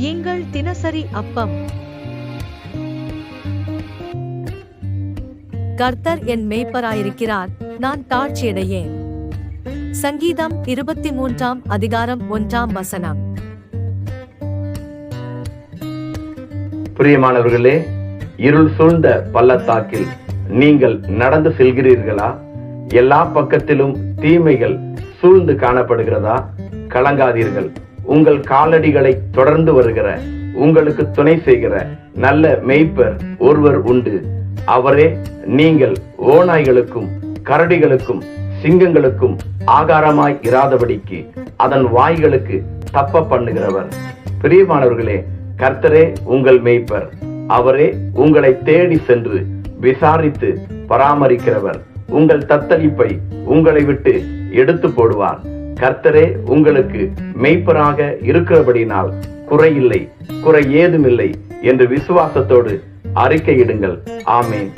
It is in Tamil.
எங்கள் தினசரி அப்பம். கர்த்தர் என் மேய்ப்பராயிருக்கிறார் நான் தாழ்ச்சியடையேன். சங்கீதம் இருபத்தி மூன்றாம் அதிகாரம் ஒன்றாம் வசனம். பிரியமானவர்களே இருள் சூழ்ந்த பள்ளத்தாக்கில் நீங்கள் நடந்து செல்கிறீர்களா? எல்லா பக்கத்திலும் தீமைகள் சூழ்ந்து காணப்படுகிறதா? கலங்காதீர்கள். உங்கள் காலடிகளை தொடர்ந்து வருகிற உங்களுக்கு துணை செய்கிற நல்ல மெய்ப்பர் ஒருவர் உண்டு. அவரே நீங்கள் ஓநாய்களுக்கும் கரடிகளுக்கும் சிங்கங்களுக்கும் ஆகாரமாய் இராதபடிக்கு அதன் வாய்களுக்கு தப்ப பண்ணுகிறவர். பிரியமானவர்களே கர்த்தரே உங்கள் மெய்ப்பர். அவரே உங்களை தேடி சென்று விசாரித்து பராமரிக்கிறவர். உங்கள் தத்தளிப்பை உங்களை விட்டு எடுத்து போடுவார். கர்த்தரே உங்களுக்கு மெய்ப்பராக இருக்கிறபடினால் குறையில்லை குறை ஏதுமில்லை என்று விசுவாசத்தோடு அறிக்கையிடுங்கள். ஆமேன்.